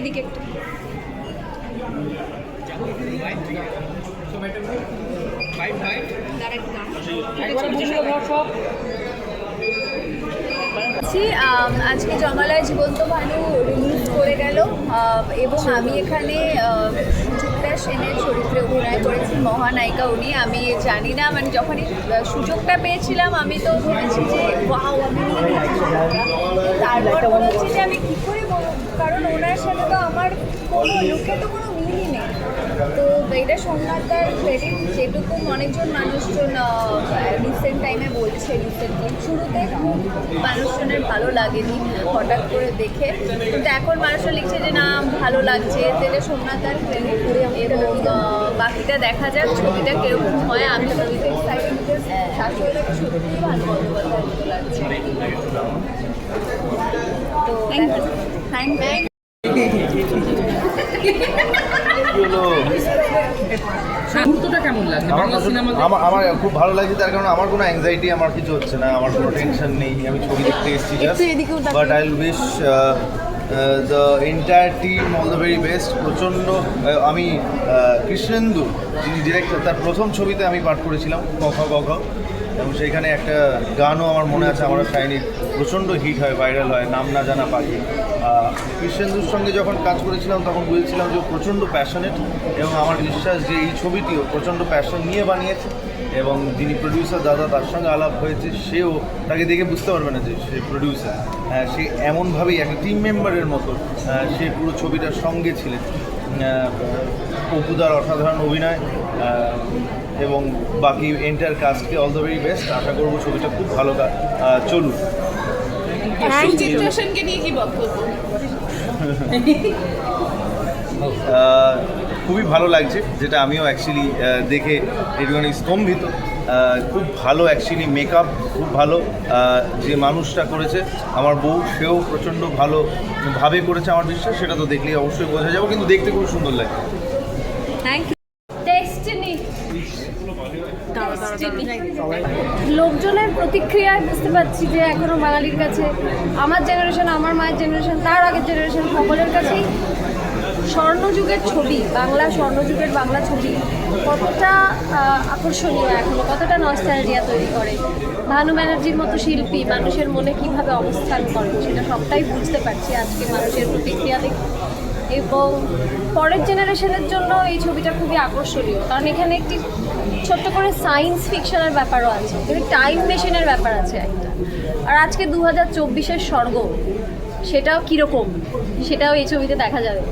এদিকে একটু। বলছি, আজকে জমালয় জীবন্ত ভানু রিলিজ করে গেল এবং আমি এখানে সুচিত্রা সেনের চরিত্রে অভিনয় করেছি মহানায়িকা উনি। আমি জানি না মানে যখনই সুযোগটা পেয়েছিলাম আমি তো ভেবেছি যে। তারপর হচ্ছে যে আমি কী করে কারণ ওনার সাথে তো আমার কোনো লুকে তো কোনো মিলই নেই। তো এটা সোমনাথদার ক্রেডিট যেটুকু অনেকজন মানুষজন রিসেন্ট টাইমে বলছে রিসেন্টলি শুরুতে খুব মানুষজনের ভালো লাগেনি হঠাৎ করে দেখে। কিন্তু এখন মানুষজন লিখছে যে না ভালো লাগছে। তাহলে সোমনাথদার ক্রেডিট এবং বাকিটা দেখা যাক ছবিটা কীরকম হয়। আমি ছবিতে এক্সাইটেড সত্যিই ভালো মতো লাগছে তো আমার খুব ভালো লাগছে তার কারণে আমার কোনো অ্যাংজাইটি আমার কিছু হচ্ছে না আমার কোনো টেনশন নেই আমি ছবি দেখতে এসেছি but I wish the entire team all the very best প্রচণ্ড আমি কৃষ্ণেন্দু যিনি ডিরেক্টর তার প্রথম ছবিতে আমি পাঠ করেছিলাম কখ কখ এবং সেইখানে একটা গানও আমার মনে আছে আমার শাইনি প্রচণ্ড হিট হয় ভাইরাল হয়, নাম না জানা পাখি। কৃষ্ণেন্দুর সঙ্গে যখন কাজ করেছিলাম, তখন বুঝেছিলাম যে প্রচণ্ড প্যাশনেট এবং আমার বিশ্বাস যে এই ছবিটিও প্রচণ্ড প্যাশন নিয়ে বানিয়েছে এবং যিনি প্রডিউসার দাদা, তার সঙ্গে আলাপ হয়েছে, সেও তাকে দেখে বুঝতে পারবে না যে সে প্রডিউসার সে এমনভাবেই একটা টিম মেম্বারের মতো সে পুরো ছবিটার সঙ্গে ছিলেন। অপুদার অসাধারণ অভিনয় এবং বাকি এন্টার কাস্টকে অল দ্য ভেরি বেস্ট আশা করব ছবিটা খুব ভালো চলুক। সুচিত্রা সেনকে নিয়ে কি বক্তব্য খুবই ভালো লাগছে যেটা আমিও অ্যাকচুয়ালি দেখে একটুখানি স্তম্ভিত। খুব ভালো অ্যাকচুয়ালি মেকআপ খুব ভালো যে মানুষটা করেছে আমার বউ সেও প্রচণ্ড ভালো ভাবে করেছে আমার বিশ্বাস সেটা তো দেখলেই অবশ্যই বোঝা যাবে কিন্তু দেখতে খুব সুন্দর লাগে। থ্যাংক ইউ প্রতিক্রিয়ায় বুঝতে পারছি যে এখনও বাঙালির কাছে আমার জেনারেশন আমার মায়ের জেনারেশন তার আগের জেনারেশন সকলের কাছেই স্বর্ণযুগের ছবি, বাংলা স্বর্ণযুগের বাংলা ছবি কতটা আকর্ষণীয় এখনও, কতটা নস্টালজিয়া তৈরি করে। ভানু ব্যানার্জির মতো শিল্পী, মানুষের মনে কীভাবে অবস্থান করে, সেটা সবটাই বুঝতে পারছি আজকে মানুষের প্রতিক্রিয়া দেখে। এবং পরের জেনারেশনের জন্য এই ছবিটা খুবই আকর্ষণীয়। কারণ এখানে একটি ছোট্ট করে সায়েন্স ফিকশনের ব্যাপারও আছে এখানে টাইম মেশিনের ব্যাপার আছে একটা। আর আজকে দু হাজার চব্বিশের স্বর্গ, সেটাও কীরকম? সেটাও এই ছবিতে দেখা যাবে।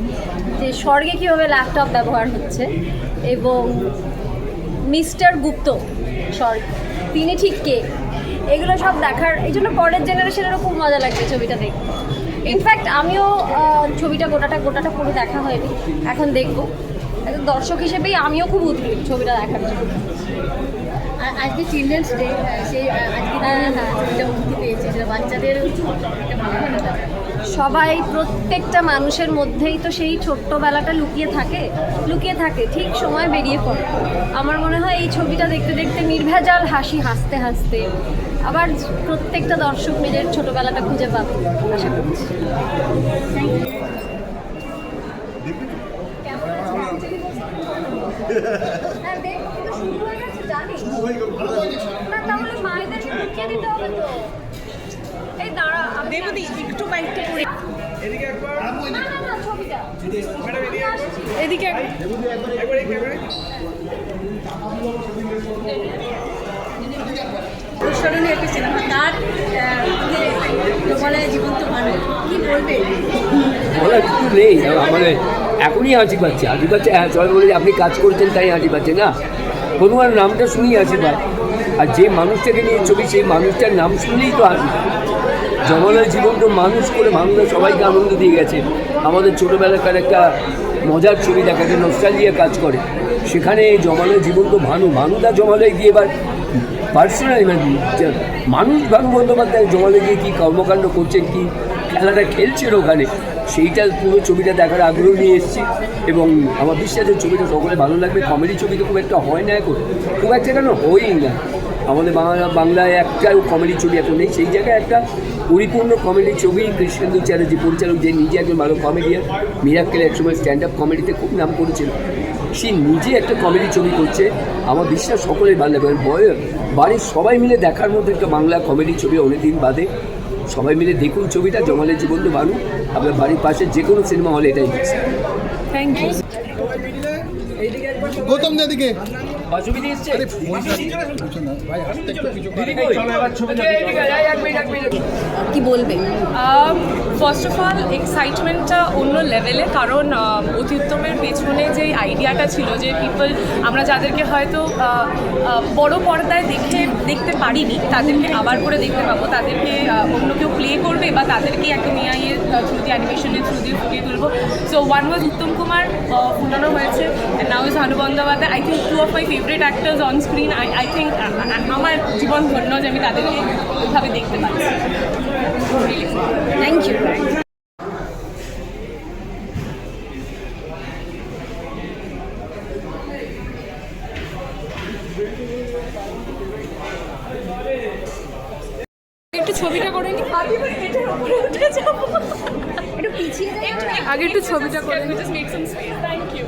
যে স্বর্গে কীভাবে ল্যাপটপ ব্যবহার হচ্ছে এবং মিস্টার গুপ্ত স্বর্গ তিনি ঠিক কে? এগুলো সব দেখার, এই জন্য পরের জেনারেশনেরও খুব মজা লাগবে ছবিটা দেখতে। ইনফ্যাক্ট আমিও ছবিটা গোটাটা গোটাটা পুরো দেখা হয়নি। এখন দেখব। একজন দর্শক হিসেবেই আমিও খুব উদ্গ্রীব ছবিটা দেখার জন্য। আজকে চিলড্রেন্স ডে সেই আজকে হ্যাঁ, হ্যাঁ। ছবিটা মুক্তি পেয়েছে। বাচ্চাদের। সবাই প্রত্যেকটা মানুষের মধ্যেই তো সেই ছোট্টবেলাটা লুকিয়ে থাকে। লুকিয়ে থাকে ঠিক সময় বেরিয়ে পড়ে। আমার মনে হয় এই ছবিটা দেখতে দেখতে নির্ভেজাল হাসি হাসতে হাসতে আবার প্রত্যেকটা দর্শক নিজের ছোটবেলাটা খুঁজে পাবে আশা করছি। হ্যাঁ, দেখো, কিন্তু শুরু হয়ে গেছে, জানি। না, তাহলে মায়েদেরকে ঢুকিয়ে দিতে হবে তো। এই দাঁড়া, আমি একটু সিনেমা তার বলে জীবন্ত মানুষ। কি বলবে? বলার কিছু নেই। আমাদের এখনই হাসি পাচ্ছে। হাসি পাচ্ছে হ্যাঁ সবাই বলে আপনি কাজ করছেন, তাই হাসি পাচ্ছে। না প্রথমার নামটা শুনেই হাসি পায়। আর যে মানুষটাকে নিয়ে ছবি, সেই মানুষটার নাম শুনলেই তো হাসি পায়। জীবন তো মানুষ করে মানুষরা সবাইকে আনন্দ দিয়ে গেছে। আমাদের ছোটোবেলাকার একটা মজার ছবি দেখা যায় নস্টালিয়া কাজ করে। সেখানে জমালয় জীবন তো ভানু, ভানুদা জমালয় গিয়ে এবার পার্সোনালি মানে মানুষ ভানু বন্দ্যোপাধ্যায় জমালয় গিয়ে কী কর্মকাণ্ড করছেন, কি খেলাটা খেলছেন ওখানে, সেইটা পুরো ছবিটা দেখার আগ্রহ নিয়ে এসেছি। এবং আমার বিশ্বাসের ছবিটা সকলে ভালো লাগবে। কমেডি ছবি তো খুব একটা হয় না এখন। খুব একটা কেন? হয়ই না। আমাদের বাংলা, বাংলায় একটাও কমেডি ছবি এখন নেই। সেই জায়গায় একটা পরিপূর্ণ কমেডি ছবি কৃষ্ণেন্দু চ্যাটার্জি, পরিচালক যে নিজে একজন ভালো কমেডিয়ান মিরাক্কেল একসময় স্ট্যান্ড আপ কমেডিতে খুব নাম করেছিল সে নিজে একটা কমেডি ছবি করছে। আমার বিশ্বাস সকলেই ভালো লাগবে বয়ের বয় বাড়ির সবাই মিলে দেখার মধ্যে একটা বাংলা কমেডি ছবি অনেকদিন বাদে। সবাই মিলে দেখুন ছবিটা জমালের জীবন তো ভালো আপনার বাড়ির পাশে যে কোনো সিনেমা হলে এটাই দিচ্ছে থ্যাংক ইউ গৌতম দিকে। এসছে? মিনিট। কি বলবে? ফার্স্ট অফ অল এক্সাইটমেন্টটা অন্য লেভেলে কারণ আহ, অতি উত্তমের পেছনে যে আইডিয়াটা ছিল যে পিপল আমরা যাদেরকে হয়তো বড় পর্দায় দেখে দেখতে পারিনি তাদেরকে আবার করে দেখতে পাবো। তাদেরকে অন্য কেউ প্লে করবে বা তাদেরকে একটা মেয়াইয়ের থ্রু দিয়ে অ্যানিমেশনের থ্রু দিয়ে ফুটিয়ে তুলবো। So one was Uttam Kumar ফুটানো হয়েছে। Now is Bhanu Bandyopadhyay I think two of my favourite actors on screen I I think আমার জীবন ধন্য যে আমি তাদেরকে ওইভাবে দেখতে পাচ্ছি। থ্যাংক ইউ একটু ছবিটা করে নি। একটু পিছিয়ে আগে একটু ছবিটা করে নি just make some space thank you